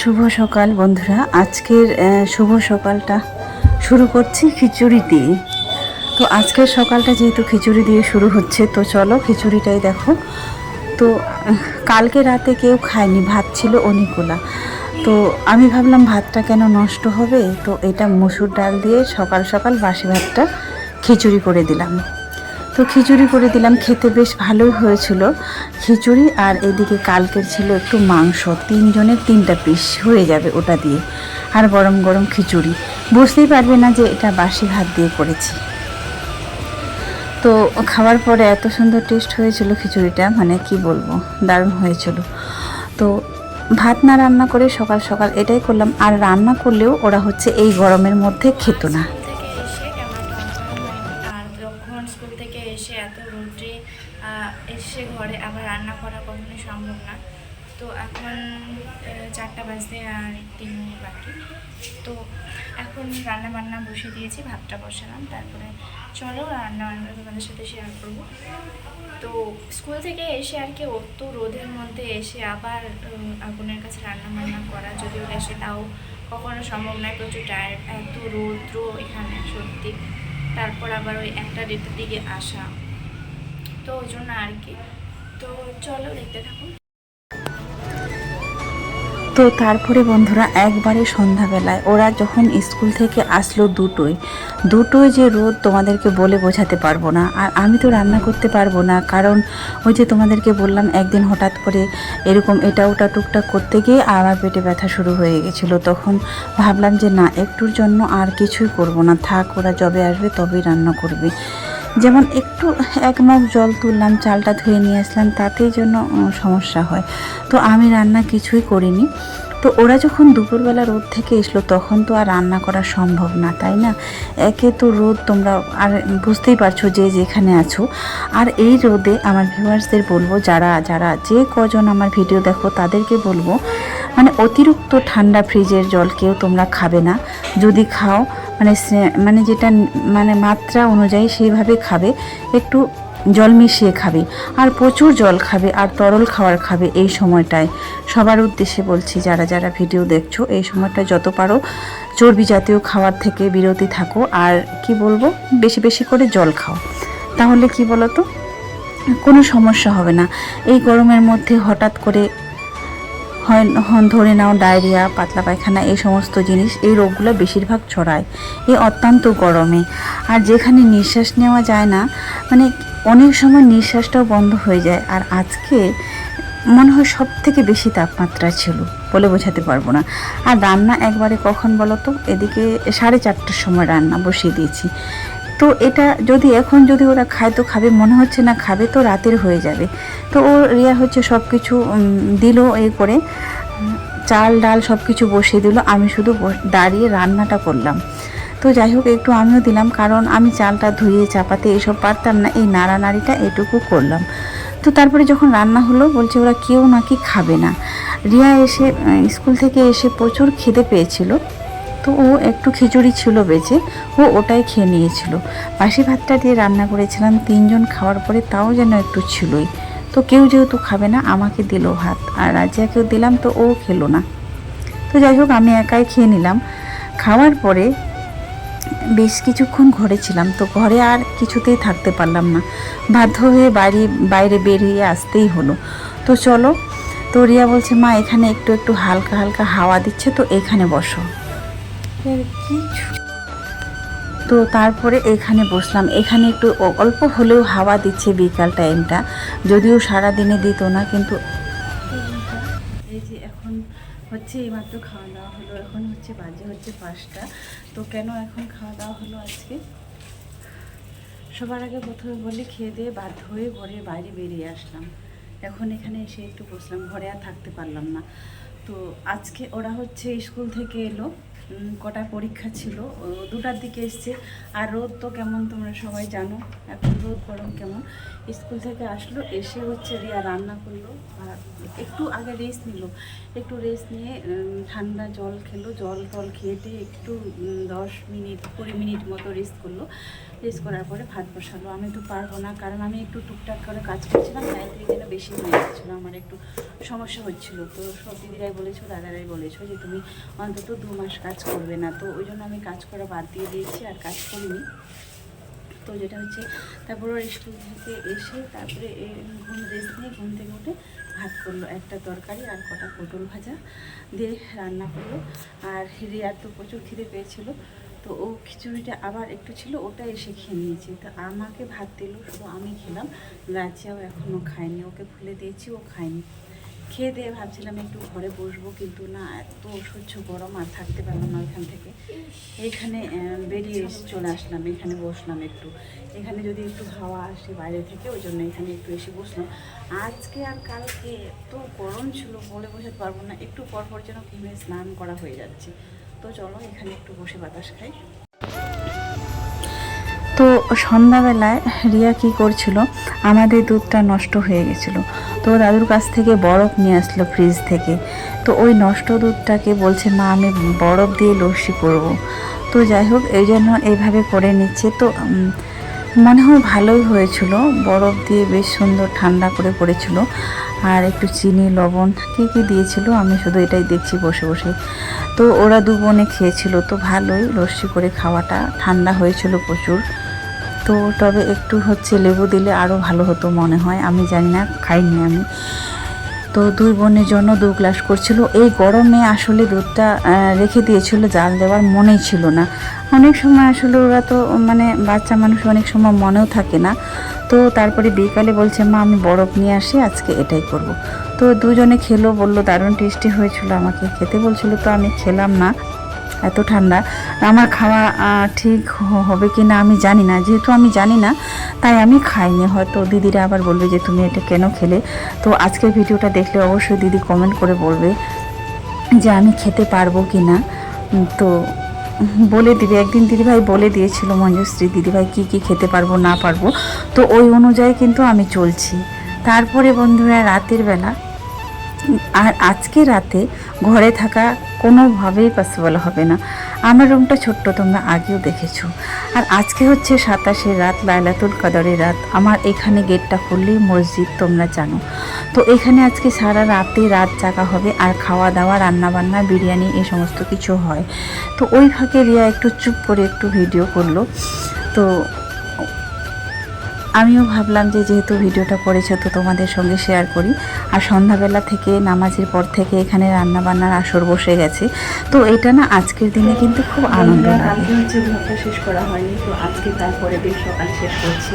শুভ সকাল বন্ধুরা। আজকের শুভ সকালটা শুরু করছি খিচুড়ি দিয়ে। তো আজকের সকালটা যেহেতু খিচুড়ি দিয়ে শুরু হচ্ছে, তো চলো খিচুড়িটাই দেখো। তো কালকে রাতে কেউ খায়নি, ভাত ছিল অনেকগুলা। তো আমি ভাবলাম ভাতটা কেন নষ্ট হবে? তো এটা মসুর ডাল দিয়ে সকাল সকাল বাসি ভাতটা খিচুড়ি করে দিলাম। তো খিচুড়ি করে দিলাম, খেতে বেশ ভালোই হয়েছিল। খিচুড়ি আর এদিকে কালকের ছিল একটু মাংস, তিনজনের তিনটা পিস হয়ে যাবে ওটা দিয়ে, আর গরম গরম খিচুড়ি। বুঝতেই পারবে না যে এটা বাসি ভাত দিয়ে করেছি। তো খাওয়ার পরে এত সুন্দর টেস্ট হয়েছিল খিচুড়িটা মানে কি বলব, দারুণ হয়েছিল। তো ভাত না রান্না করে সকাল সকাল এটাই করলাম, আর রান্না করলেও ওরা হচ্ছে এই গরমের মধ্যে খেত না। চারটা বাজতে আর তিন মিনিট বাকি। তো এখন রান্না বান্না বসে দিয়েছি, ভাতটা বসালাম, তারপরে চলো রান্না বান্না তোমাদের সাথে শেয়ার করব। তো স্কুল থেকে এসে আর কি অত রোদের মধ্যে এসে আবার আগুনের কাছে রান্না বান্না করা যদিও এসে তাও কখনো সম্ভব নয়, প্রচুর টায়ার্ড এত রৌদ্র এখানে সত্যি। তারপর আবার ওই একটা ডেটের দিকে আসা। তো ওই জন্য আর কি। তো চলো দেখতে থাকুন। তো তারপরে বন্ধুরা একবারে সন্ধ্যাবেলায়, ওরা যখন স্কুল থেকে আসলো দুটোই দুটোই যে রোদ তোমাদেরকে বলে বোঝাতে পারব না, আর আমি তো রান্না করতে পারব না, কারণ ওই যে তোমাদেরকে বললাম একদিন হঠাৎ করে এরকম এটা ওটা টুকটাক করতে গিয়ে আমার পেটে ব্যথা শুরু হয়ে গেছিল। তখন ভাবলাম যে না, একটুর জন্য আর কিছুই করব না, থাক, ওরা যবে আসবে তবেই রান্না করবে। যেমন একটু এক মগ জল তুললাম, চালটা ধুয়ে নিয়ে আসলাম, তাতেই জন্য সমস্যা হয়। তো আমি রান্না কিছুই করিনি। তো ওরা যখন দুপুরবেলা রোদ থেকে এসলো, তখন তো আর রান্না করা সম্ভব না, তাই না? একে তো রোদ তোমরা আর বুঝতেই পারছ যে যেখানে আছো। আর এই রোদে আমার ভিউয়ার্সদের বলব, যারা যারা যে কজন আমার ভিডিও দেখো, তাদেরকে বলব মানে অতিরিক্ত ঠান্ডা ফ্রিজের জল কেউ তোমরা খাবে না। যদি খাও মানে মানে যেটা মানে মাত্রা অনুযায়ী সেইভাবে খাবে, একটু জল মিশিয়ে খাবে, আর প্রচুর জল খাবে, আর তরল খাবার খাবে এই সময়টায়। সবার উদ্দেশ্যে বলছি, যারা যারা ভিডিও দেখছ, এই সময়টা যত পারো চর্বি জাতীয় খাবার থেকে বিরতি থাকো, আর কি বলব, বেশি বেশি করে জল খাও। তাহলে কি বলো তো কোনো সমস্যা হবে না। এই গরমের মধ্যে হঠাৎ করে ধরে নাও ডায়রিয়া, পাতলা পায়খানা, এই সমস্ত জিনিস, এই রোগগুলো বেশিরভাগ ছড়ায়। এই অত্যন্ত গরমে। আর যেখানে নিঃশ্বাস নেওয়া যায় না মানে অনেক সময় নিঃশ্বাসটাও বন্ধ হয়ে যায়। আর আজকে মনে হয় সব থেকে বেশি তাপমাত্রা ছিল বলে বোঝাতে পারব না। আর রান্না একবারে কখন বলো তো? এদিকে সাড়ে চারটার সময় রান্না বসিয়ে দিয়েছি। তো এটা যদি এখন যদি ওরা খায়, তো খাবে, মনে হচ্ছে না খাবে, তো রাতের হয়ে যাবে। তো ও রিয়া হচ্ছে সব কিছু দিল এ করে। চাল, ডাল সব কিছু বসিয়ে দিল। আমি শুধু দাঁড়িয়ে রান্নাটা করলাম। তো যাই হোক, একটু আমিও দিলাম, কারণ আমি চালটা ধুয়ে, চাপাতে এসব পারতাম না। এই নাড়ানাড়িটা এটুকু করলাম। তো তারপরে যখন রান্না হলো, বলছে ওরা কেউ নাকি খাবে না। রিয়া এসে স্কুল থেকে এসে প্রচুর খিদে পেয়েছিল। তো ও একটু খিচুড়ি ছিল বেঁচে ও ওটাই খেয়ে নিয়েছিল। বাসি ভাতটা দিয়ে রান্না করেছিলাম, তিনজন খাওয়ার পরে তাও যেন একটু ছিলই। তো কেউ যেহেতু খাবে না, আমাকে দিল ভাত, আর রাজিয়াকেও দিলাম তো ও খেলো না। তো যাই হোক, আমি একাই খেয়ে নিলাম। খাওয়ার পরে বেশ কিছুক্ষণ ঘরে ছিলাম, তো ঘরে আর কিছুতেই থাকতে পারলাম না। বাধ্য হয়ে বাড়ি, বাইরে বেরিয়ে আসতেই হলো। তো চলো, তো রিয়া বলছে, মা, এখানে একটু একটু হালকা হালকা হাওয়া দিচ্ছে, তো এখানে বসো। তো তারপরে এখানে বসলাম। এখানে একটু অল্প হলেও হাওয়া দিচ্ছে বিকাল টাইমটা যদিও সারা দিনে দিত না, কিন্তু এই যে এখন হচ্ছে এইমাত্র খাওয়া দাওয়া হলো। এখন হচ্ছে বাজে হচ্ছে পাঁচটা। তো কেন এখন খাওয়া দাওয়া হলো আজকে? সবার আগে প্রথমে বলি, খেয়ে দিয়ে বাধ্য হয়ে ঘরের বাইরে বেরিয়ে আসলাম। এখন এখানে এসে একটু বসলাম। ঘরে আর থাকতে পারলাম না। তো আজকে ওরা হচ্ছে স্কুল থেকে এলো। কটা পরীক্ষা ছিল দুটার দিকে এসছে। আর রোদ তো কেমন তোমরা সবাই জানো, এখন রোদ, গরম কেমন। স্কুল থেকে আসলো, এসে হচ্ছে রিয়া রান্না করল, আর একটু আগে রেস্ট নিল। একটু রেস্ট নিয়ে ঠান্ডা জল খেলো, জল টল খেয়ে টেয়ে একটু দশ মিনিট, কুড়ি মিনিট মতো রেস্ট করল। রেস্ট করার পরে ভাত বসালো। আমি তো পারব না, কারণ আমি একটু টুকটাক করে কাজ করছিলাম, গায়ত্রী যেন বেশি হয়ে যাচ্ছিল। আমার একটু সমস্যা হচ্ছিল। তো সব দিদিরাই বলেছ দাদারাই বলেছ যে, তুমি অন্তত দু মাস কাজ করবে না। তো ওই জন্য আমি কাজ করা বাদ দিয়ে দিয়েছি আর কাজ করিনি। তো যেটা হচ্ছে, তারপর ওর স্কুল থেকে এসে তারপরে ঘুম রেস্ট নিয়ে ঘুম থেকে উঠে ভাত করল, একটা তরকারি আর কটা পটল ভাজা দিয়ে রান্না করল। আর রিয়ার তো প্রচুর খিদে পেয়েছিল, তো ও খিচুড়িটা আবার একটু ছিল, ওটা এসে খেয়ে নিয়েছে। তো আমাকে ভাত দিল, শুধু আমি খেলাম, রাজিয়াও এখনও খায়নি, ওকে ফুলে দিয়েছি, ও খায়নি। খেয়ে দিয়ে ভাবছিলাম একটু ঘরে বসবো, কিন্তু না, এত সহ্য গরম আর থাকতে পারলাম না ওইখান থেকে। এখানে বেরিয়ে চলে আসলাম, এখানে বসলাম একটু। এখানে যদি একটু হাওয়া আসে বাইরে থেকে, ওই জন্য এখানে একটু এসে বসলাম। আজকে আর কালকে এত গরম ছিল বলে বোঝাতে পারব না। একটু পর পর যেন ঘেমে স্নান করা হয়ে যাচ্ছে। তো চলো, এখানে একটু বসে বাতাস খাই। সন্ধ্যাবেলায় রিয়া কি করছিল? আমাদের দুধটা নষ্ট হয়ে গেছিল। তো দাদুর কাছ থেকে বরফ নিয়ে আসলো ফ্রিজ থেকে। তো ওই নষ্ট দুধটাকে বলছে, মা, আমি বরফ দিয়ে লস্যি করব। তো যাই হোক, এই জন্য এইভাবে করে নিচ্ছে। তো মনে হয় ভালোই হয়েছিল। বরফ দিয়ে বেশ সুন্দর ঠান্ডা করে করেছিল আর একটু চিনি, লবণ, কী কী দিয়েছিল, আমি শুধু এটাই দেখছি বসে বসে। তো ওরা দু বনে খেয়েছিল। তো ভালোই লস্যি করে খাওয়াটা। ঠান্ডা হয়েছিল প্রচুর। তো তবে একটু হচ্ছে লেবু দিলে আরও ভালো হতো মনে হয়, আমি জানি না, খাইনি আমি। তো দুই বোনের জন্য দু গ্লাস করছিল। এই গরমে আসলে দুধটা রেখে দিয়েছিল, জাল দেওয়ার মনেই ছিল না। অনেক সময় আসলে ওরা তো মানে বাচ্চা মানুষ অনেক সময় মনেও থাকে না। তো তারপরে বিকালে বলছে, মা, আমি বরফ নিয়ে আসি, আজকে এটাই করব। তো দুজনে খেলো, বলল, দারুণ টেস্টি হয়েছিল আমাকে খেতে। বলছিল, তো আমি খেলাম না। এত ঠান্ডা। আমার খাওয়া ঠিক হবে কি না আমি জানি না। যেহেতু আমি জানি না, তাই আমি খাইনি। হয়তো দিদিরা আবার বলবে যে, তুমি এটা কেন খেলে? তো আজকের ভিডিওটা দেখলে অবশ্যই দিদি কমেন্ট করে বলবে যে, আমি খেতে পারব কি না তো বলে দিবে। একদিন দিদিভাই বলে দিয়েছিল মঞ্জুশ্রী দিদিভাই কি কি খেতে পারব, না পারব? তো ওই অনুযায়ী কিন্তু আমি চলছি। তারপরে বন্ধুরা, রাতের বেলা আর আজকে রাতে ঘরে থাকা কোনোভাবেই পসিবল হবে না। আমার রুমটা ছোট্ট, তোমরা আগেও দেখেছ। আর আজকে হচ্ছে সাতাশে রাত, লাইলাতুল কাদরের রাত। আমার এখানে গেটটা খুললেই মসজিদ, তোমরা জানো। তো এখানে আজকে সারা রাতে রাত জাগা হবে আর খাওয়া দাওয়া রান্না বান্না বিরিয়ানি এই সমস্ত কিছু হয়। তো ওই ফাঁকে রিয়া একটু চুপ করে একটু ভিডিও করল। তো আমিও ভাবলাম যে যেহেতু ভিডিওটা করেছ তো তোমাদের সঙ্গে শেয়ার করি। আর সন্ধ্যাবেলা থেকে নামাজের পর থেকে এখানে রান্না বান্নার আসর বসে গেছে। তো এটা না আজকের দিনে কিন্তু খুব আনন্দ লাগে। হচ্ছে ব্লগটা শেষ করা হয়নি তো আজকে তারপরে বেশ সকালে শেষ করছি।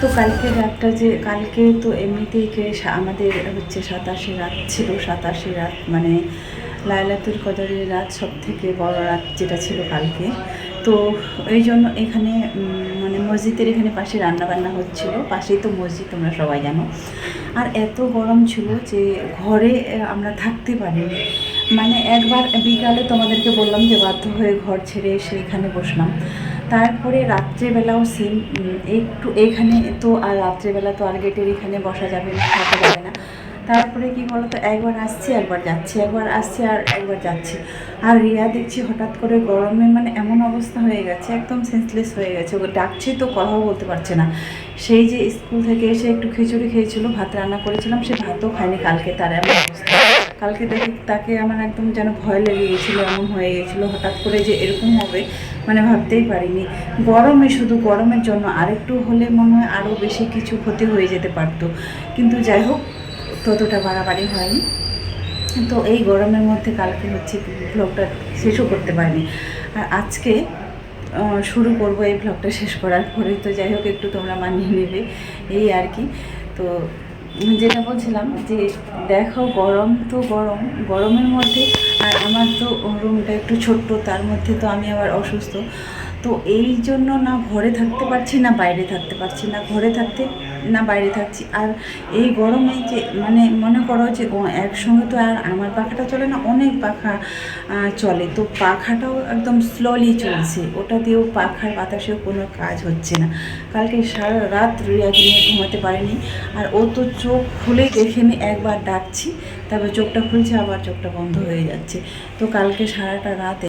তো কালকে রাতটা যে কালকে তো এমনিতেই কে আমাদের হচ্ছে সাতাশে রাত ছিল সাতাশে রাত মানে লাইলাতুল কদরের রাত সব থেকে বড় রাত যেটা ছিল কালকে। তো এই জন্য এখানে মানে মসজিদের এখানে পাশে রান্না বান্না হচ্ছিল। পাশেই তো মসজিদ, তোমরা সবাই জানো। আর এত গরম ছিল যে ঘরে আমরা থাকতে পারিনি। মানে একবার বিকালে তোমাদেরকে বললাম যে বাধ্য হয়ে ঘর ছেড়ে এসে এখানে বসলাম। তারপরে রাত্রেবেলাও সেম একটু এখানে তো আর রাত্রেবেলা তো আর গেটের এখানে বসা যাবে না, থাকা যাবে তারপরে কি বলতো, একবার আসছি, একবার যাচ্ছি, একবার আসছি আর একবার যাচ্ছি। আর রিয়া দেখছি হঠাৎ করে গরমে মানে এমন অবস্থা হয়ে গেছে, একদম সেন্সলেস হয়ে গেছে। ওকে ডাকছি তো কথাও বলতে পারছে না। সেই যে স্কুল থেকে এসে একটু খিচুড়ি খেয়েছিল, ভাত রান্না করেছিলাম, সে ভাতও খায়নি কালকে, তার এমন অবস্থা। কালকে দেখি তাকে আমার একদম যেন ভয় লেগে গেছিল এমন হয়ে গেছিল, হঠাৎ করে যে এরকম হবে মানে ভাবতেই পারিনি। গরমে শুধু গরমের জন্য, আরেকটু হলে মনে হয় আরও বেশি কিছু ক্ষতি হয়ে যেতে পারতো। কিন্তু যাই হোক ততটা বাড়াবাড়ি হয়নি। তো এই গরমের মধ্যে কালকে হচ্ছে ব্লগটা শেষও করতে পারিনি। আর আজকে শুরু করব এই ব্লগটা শেষ করার পরে। তো যাই হোক, একটু তোমরা মানিয়ে নেবে। এই আর কি। তো যেটা বলছিলাম যে দেখো গরম, তো গরম, গরমের মধ্যে। আর আমার তো রুমটা একটু ছোট্ট, তার মধ্যে তো আমি আবার অসুস্থ। তো এই জন্য না, ঘরে থাকতে পারছি না, বাইরে থাকতে পারছি না। ঘরে থাকতে না বাইরে থাকছি। আর এই গরমে যে মানে মনে করো যে একসঙ্গে তো আর আমার পাখাটা চলে না, অনেক পাখা চলে। তো পাখাটাও একদম স্লোলি চলছে। ওটা দিয়েও পাখার বাতাসেও কোনো কাজ হচ্ছে না। কালকে সারা রাত রিয়াকে নিয়ে ঘুমাতে পারিনি। আর ও তো চোখ খুলেই দেখে নি, একবার ডাকছি। তারপর চোখটা খুলছে, আবার চোখটা বন্ধ হয়ে যাচ্ছে। তো কালকে সারাটা রাত